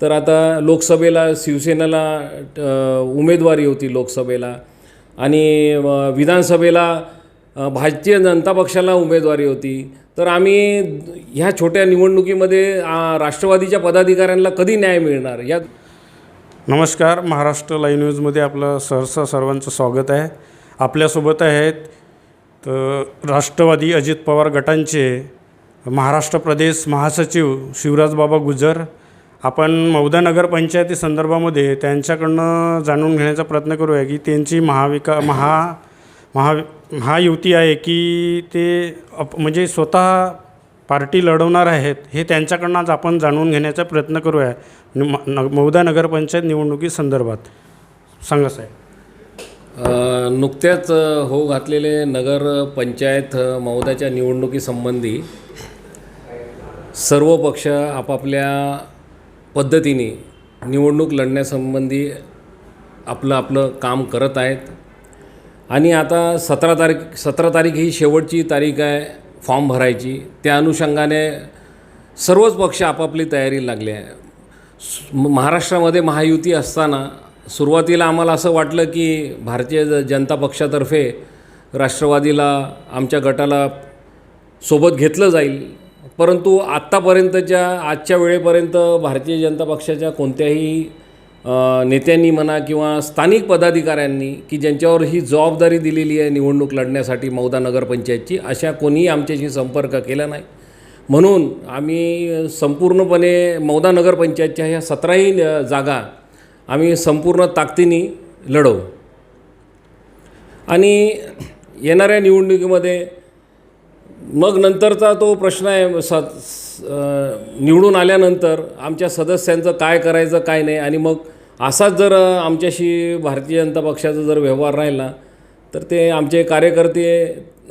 तर आता लोकसभेला शिवसेनेला उमेदवारी होती लोकसभेला. आणि विधानसभेला भारतीय जनता पक्षाला उमेदवारी होती. तर आम्ही ह्या छोट्या निवडणुकीमध्ये राष्ट्रवादीच्या पदाधिकाऱ्यांना कधी न्याय मिळणार? या नमस्कार. महाराष्ट्र लाईव्ह न्यूजमध्ये आपलं सहसा सर्वांचं स्वागत आहे. आपल्यासोबत आहेत तर राष्ट्रवादी अजित पवार गटांचे महाराष्ट्र प्रदेश महासचिव शिवराजबाबा गुजर आपण मौदा नगरपंचायती संदर्भामध्ये त्यांच्याकडनं जाणून घेण्याचा प्रयत्न करूया की त्यांची महाविका महा महा महायुती आहे की ते अप म्हणजे स्वतः पार्टी लढवणार आहेत हे त्यांच्याकडनं आज आपण जाणून घेण्याचा प्रयत्न करूया. न मौदा नगरपंचायत निवडणुकीसंदर्भात सांगा साहेब. नुकत्याच होऊ घातलेले नगरपंचायत मौदाच्या निवडणुकीसंबंधी सर्व पक्ष आपापल्या पद्धतीने निवडणूक लढण्यासंबंधी आपलं आपलं काम करत आहेत. आणि आता सतरा तारीख सतरा तारीख ही शेवटची तारीख आहे फॉर्म भरायची. त्या अनुषंगाने सर्वच पक्ष आपापली तयारी लागली आहे. महाराष्ट्रामध्ये महायुती असताना सुरुवातीला आम्हाला असं वाटलं की भारतीय जनता पक्षातर्फे राष्ट्रवादीला आमच्या गटाला सोबत घेतलं जाईल. परंतु आत्तापर्यंतच्या आजच्या वेळेपर्यंत भारतीय जनता पक्षाच्या कोणत्याही नेत्यांनी म्हणा किंवा स्थानिक पदाधिकाऱ्यांनी की ज्यांच्यावर ही जबाबदारी दिलेली आहे निवडणूक लढण्यासाठी मौदा नगरपंचायतची अशा कोणीही आमच्याशी संपर्क केला नाही. म्हणून आम्ही संपूर्णपणे मौदा नगरपंचायतच्या ह्या सतराही जागा आम्ही संपूर्ण ताकदीने लढवू. आणि येणाऱ्या निवडणुकीमध्ये मग नंतरचा तो प्रश्न आहे स निवडून आल्यानंतर आमच्या सदस्यांचं काय करायचं काय नाही आणि मग असाच जर आमच्याशी भारतीय जनता पक्षाचा जर व्यवहार राहिला तर ते आमचे कार्यकर्ते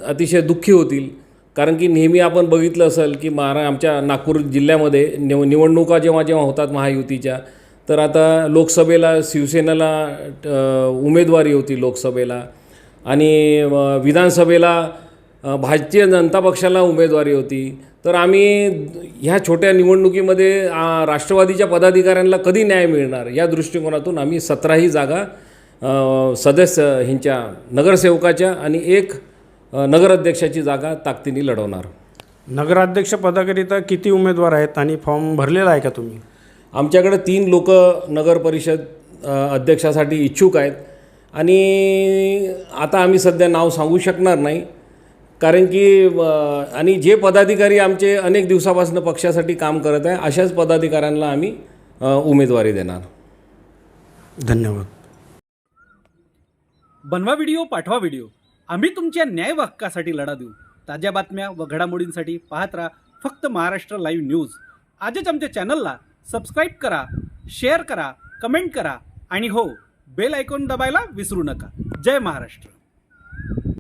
अतिशय दुःखी होतील. कारण की नेहमी आपण बघितलं असेल की महारा आमच्या नागपूर जिल्ह्यामध्ये निव निवडणुका जेव्हा जेव्हा होतात महायुतीच्या तर आता लोकसभेला शिवसेनेला उमेदवारी होती लोकसभेला आणि विधानसभेला भारतीय जनता पक्षाला उमेदवारी होती. तर आम्ही ह्या छोट्या निवडणुकीमध्ये राष्ट्रवादीच्या पदाधिकाऱ्यांना कधी न्याय मिळणार या दृष्टिकोनातून आम्ही सतराही जागा सदस्य ह्यांच्या नगरसेवकाच्या आणि एक नगराध्यक्षाची जागा ताकदीने लढवणार. नगराध्यक्ष पदाकरिता किती उमेदवार आहेत आणि फॉर्म भरलेला आहे का तुम्ही? आमच्याकडे तीन लोक नगर परिषद अध्यक्षासाठी इच्छुक आहेत. आणि आता आम्ही सध्या नाव सांगू शकणार नाही. कारण की आणि जे पदाधिकारी आमचे अनेक दिवसापासून पक्षासाठी काम करत आहे अशाच पदाधिकाऱ्यांना आम्ही उमेदवारी देणार. धन्यवाद. बनवा व्हिडिओ पाठवा व्हिडिओ. आम्ही तुमच्या न्याय हक्कासाठी लढा देऊ. ताज्या बातम्या व घडामोडींसाठी पाहत राहा फक्त महाराष्ट्र लाईव्ह न्यूज. आजच आमच्या चॅनलला सबस्क्राईब करा शेअर करा कमेंट करा आणि हो बेल आयकॉन दबायला विसरू नका. जय महाराष्ट्र.